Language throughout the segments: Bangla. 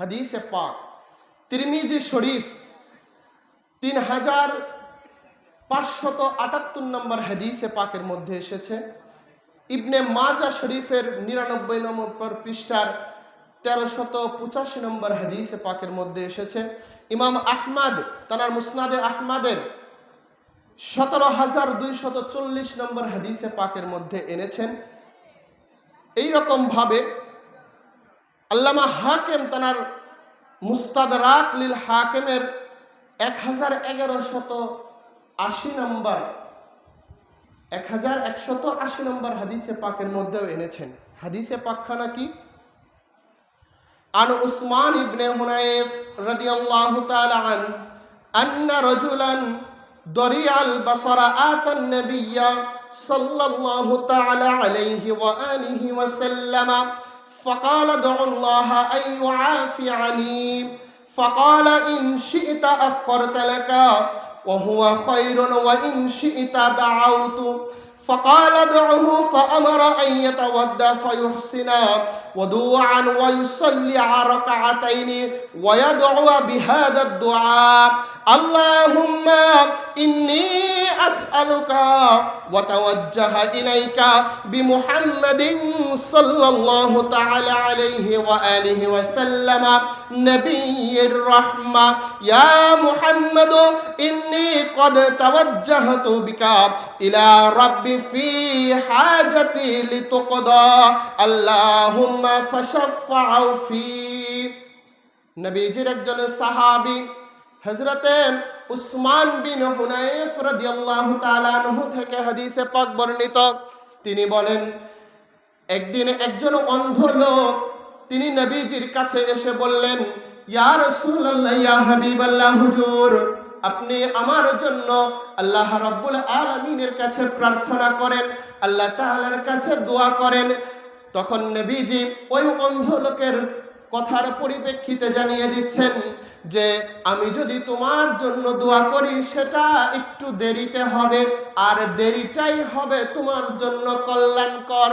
হাদিসে পাক। তিরমিজি শরীফ তিন হাজার পাঁচশত আটাত্তর নম্বর হাদিসে পাকের মধ্যে এসেছে। ইবনে মাজা শরীফের নিরানব্বই নম্বর পৃষ্ঠার তেরোশত পঁচাশি নম্বর হাদিসে পাকের মধ্যে এসেছে। ইমাম আহমাদ, তানার মুসনাদে আহমাদের সতেরো হাজার দুইশত চল্লিশ নম্বর হাদিসে পাকের মধ্যে এনেছেন। এই রকম ভাবে আল্লামা হাকেম তানার মুস্তাদরাক লিল হাকেমের এক হাজার এগারো শত আশি নম্বর এক হাজার একশত আশি নম্বর হাদিসে পাকের মধ্যেও এনেছেন হাদিসে পাকখানা কি عن عثمان بن حنيف رضي الله تعالى عنه أن رجلا ضريع البصر آتى النبي صلى الله تعالى عليه وآله وسلم فقال ادع الله أن يعافعني فقال إن شئت أخرت لك وهو خير وإن شئت دعوت. فقال ادعه فأمر أن يتودى فيحسن ودوعا ويصلي ركعتين ويدعو بهذا الدعاء. اللهم إني أسألك وتوجه إليك بمحمد صلى الله تعالى عليه وآله وسلم نبي الرحمة يا محمد إني قد توجهت بك إلى ربي في حاجتي لتقضى اللهم فشفع في নবীজির একজন সাহাবী হজরতে উসমান বিন হুনাইফ রাদিয়াল্লাহু তাআলা আনহু থেকে হাদিসে পাক বর্ণিত। তিনি বলেন, একদিন একজন অন্ধ লোক তিনি নবীজির কাছে এসে বললেন, ইয়া রাসূলুল্লাহ, ইয়া হাবিবাল্লাহ, হুজুর, আপনি আমার জন্য আল্লাহ রাব্বুল আলামিনের কাছে প্রার্থনা করেন, আল্লাহ তাআলার কাছে দোয়া করেন। তখন নবীজি ওই অন্ধ লোকের কথার পরিপ্রেক্ষিতে জানিয়ে দিচ্ছেন যে আমি যদি তোমার জন্য দোয়া করি, সেটা একটু দেরিতে হবে আর দেরিটাই হবে তোমার জন্য কল্যাণকর।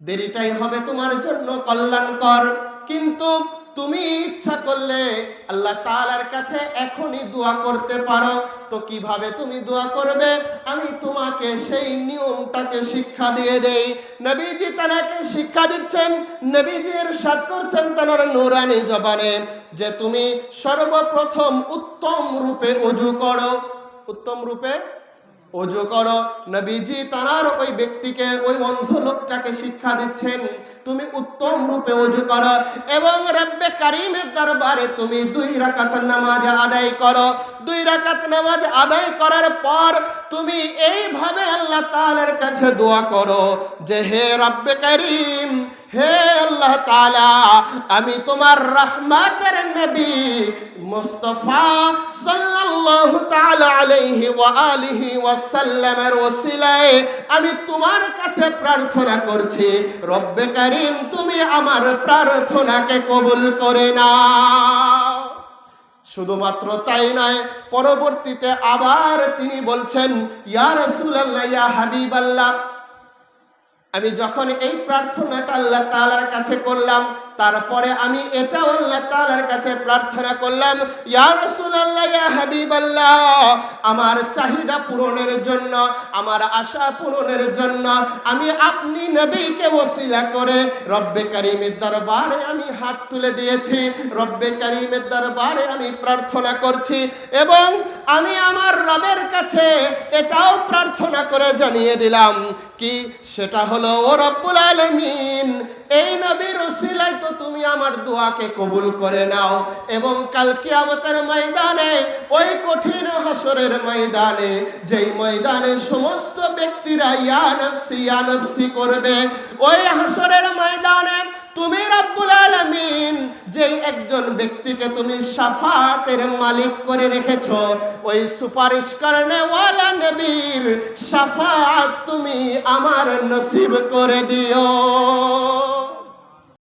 দেরিটাই হবে তোমার জন্য কল্যাণকর। কিন্তু তুমি ইচ্ছা করলে আল্লাহ তালার কাছে এখনই দোয়া করতে পারো। তো কীভাবে তুমি দোয়া করবে? আমি তোমাকে সেই নিয়মটাকে শিক্ষা দিয়ে দেই। নবীজি তানাকে শিক্ষা দিচ্ছেন, নবীজি সাদ করছেন তানার নুরানি জবানে যে তুমি সর্বপ্রথম উত্তম রূপে অজু করো। উত্তম রূপে অজু করো। নবীজি তার ওই ব্যক্তিকে, ওই অন্ধ লোকটাকে শিক্ষা দিচ্ছেন, তুমি উত্তম রূপে অজু করো এবং রব্বে কারিমের দরবারে তুমি দুই রাকাত নামাজ আদায় করো। দুই রাকাত নামাজ আদায় করার পর তুমি এইভাবে আল্লাহ তাআলার কাছে দোয়া করো যে, হে রব্বে কারিম, হে আল্লাহ তাআলা, আমি তোমার রহমতের নবী মুস্তাফা সাল্লাল্লাহু তাআলা আলাইহি ওয়া আলিহি ওয়াসাল্লামের ওসিলায় আমি তোমার কাছে প্রার্থনা করছি, রব্বে কারীম, তুমি আমার প্রার্থনাকে কবুল করে নাও। শুধুমাত্র তাই নয়, পরবর্তীতে আবার তিনি বলছেন আমি যখন এই প্রার্থনাটা আল্লাহ তালার কাছে করলাম তারপরে আমি এটাও আল্লাহ তাআলার কাছে প্রার্থনা করলাম ইয়ার রাসূলুল্লাহ, ইয়া হাবিবাল্লাহ, আমার চাহিদা পূরণের জন্য, আমার আশা পূরণের জন্য আমি আপনি নবীকে ওসিলা করে রব্বে কারীমের দরবারে আমি হাত তুলে দিয়েছি, রব্বে কারীমের দরবারে আমি প্রার্থনা করছি এবং আমি আমার রবের কাছে এটাও প্রার্থনা করে জানিয়ে দিলাম, কি? সেটা হলো ও রব্বুল আলামিন এই নবীর ওসিলায় তো তুমি আমার দোয়াকে কবুল করে নাও, এবং কাল কিয়ামতের ময়দানে, ওই কঠিন হাসরের ময়দানে, যেই ময়দানে সমস্ত ব্যক্তিরা ইয়া নফসি ইয়া নফসি করবে, ওই হাসরের ময়দানে তুমি রব্বুল আলামিন যে একজন ব্যক্তিকে তুমি সাফাতের মালিক করে রেখেছো, ওই সুপারিশ করনে ওয়ালা নবীর সাফাত তুমি আমার নসিব করে দিও।